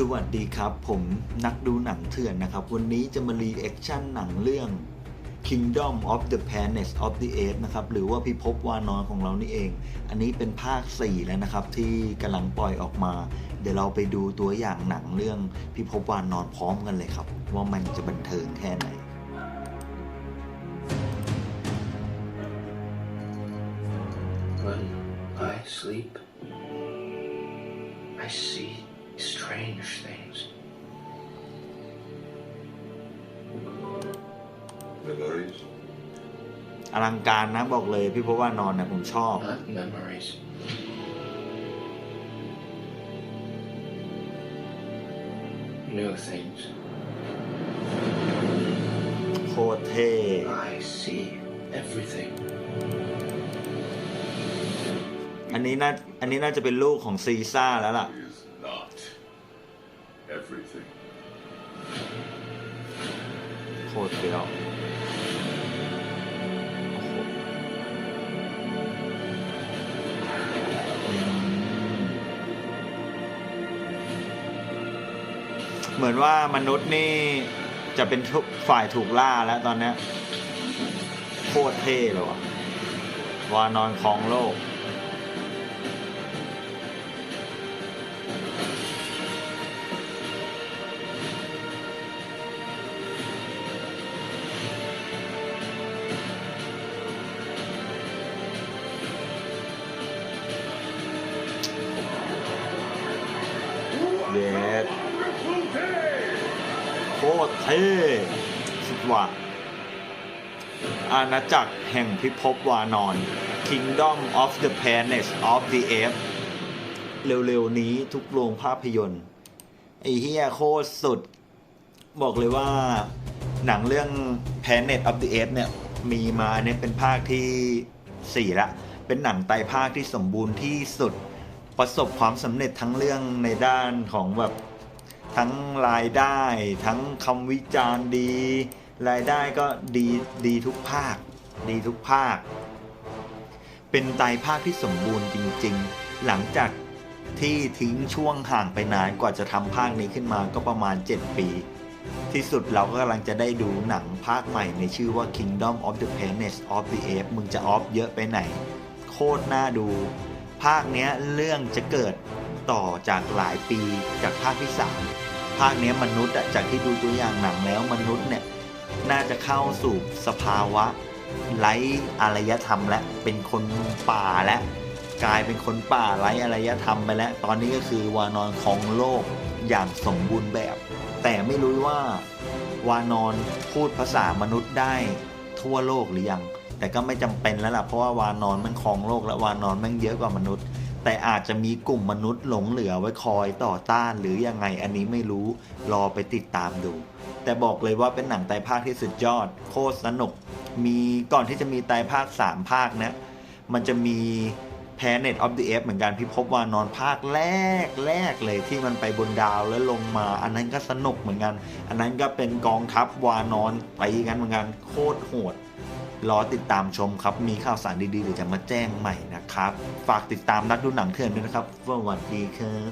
สวัสดีครับ ผมนักดูหนังเถื่อนนะครับ วันนี้จะมารีแอคชั่นหนังเรื่อง Kingdom of the Planet of the Apes นะครับ หรือว่าพิภพวานอนของเรานี่เอง อันนี้เป็นภาค 4 แล้วนะครับ ที่กำลังปล่อยออกมา เดี๋ยวเราไปดูตัวอย่างหนังเรื่องพิภพวานอนพร้อมกันเลยครับ ว่ามันจะบันเทิงแค่ไหน When I sleep, I see strange things. Memories? อลังการนะบอกเลยพิภพวานอนนะผมชอบ Not memories. New things. โคตรเท่ I see everything. อันนี้น่าอันนี้น่าจะเป็นลูกของซีซ่าแล้วล่ะ Is not everything. โคตรเฟี้ยวเหมือนว่ามนุษย์นี่จะเป็นฝ่ายถูกล่าแล้วตอนนี้โคตรเท่เลยว่ะวานอนครองโลก เด็ดโคตรเท่สุดว่ะอาณาจักรแห่งพิภพวานอน Kingdom of the Planet of the Apes เร็วๆนี้ทุกโรงภาพยนตร์ ไอเฮียโคตรสุด บอกเลยว่าหนังเรื่อง Planet of the Apes เนี่ย มีมาเนี่ยเป็นภาคที่ 4 ละ เป็นหนังไตภาคที่สมบูรณ์ที่สุด ประสบความสำเร็จทั้งเรื่องในด้านของแบบทั้งรายได้ ทั้งคำวิจารณ์ดี รายได้ก็ดีดีทุกภาค ดีทุกภาค เป็นไตรภาคที่สมบูรณ์จริง ๆ หลังจากที่ทิ้งช่วงห่างไปนานกว่าจะทำภาคนี้ขึ้นมาก็ประมาณ 7 ปี ที่สุดเราก็กำลังจะได้ดูหนังภาคใหม่ในชื่อว่า Kingdom of the Planet of the Apes มึงจะออฟเยอะไปไหน โคตรน่าดู ภาคเนี้ยเรื่องจะเกิดต่อจากหลายปีจากภาคที่ 3 ภาคเนี้ยมนุษย์อะจากที่ดูตัวอย่างหนังแล้วมนุษย์เนี่ยน่าจะเข้าสู่สภาวะไร้อารยธรรมและเป็นคนป่าและ กลายเป็นคนป่าไร้อารยธรรมไปแล้ว ตอนนี้ก็คือวานอนของโลกอย่างสมบูรณ์แบบ แต่ไม่รู้ว่าวานอนพูดภาษามนุษย์ได้ทั่วโลกหรือยัง แต่ก็ไม่จำเป็นแล้วล่ะเพราะว่าวานอนมันครองโลกและวานอนมันเยอะกว่ามนุษย์ แต่อาจจะมีกลุ่มมนุษย์หลงเหลือไว้คอยต่อต้าน หรือยังไงอันนี้ไม่รู้รอไปติดตามดู แต่บอกเลยว่าเป็นหนังไตภาคที่สุดยอด โคตรสนุก มีก่อนที่จะมีไตภาค 3 ภาคนะมันจะมี Planet of the Apes เหมือนกันพิภพวานอนภาคแรกแรกเลยที่มันไปบนดาวแล้วลงมา อันนั้นก็สนุกเหมือนกัน อันนั้นก็เป็นกองทัพวานอนไปกันเหมือนกันโคตรโหด รอติดตามชมครับ มีข่าวสารดีๆเดี๋ยวจะมาแจ้งใหม่นะครับ ฝากติดตามนักดูหนังเถื่อนด้วยนะครับสวัสดีครับ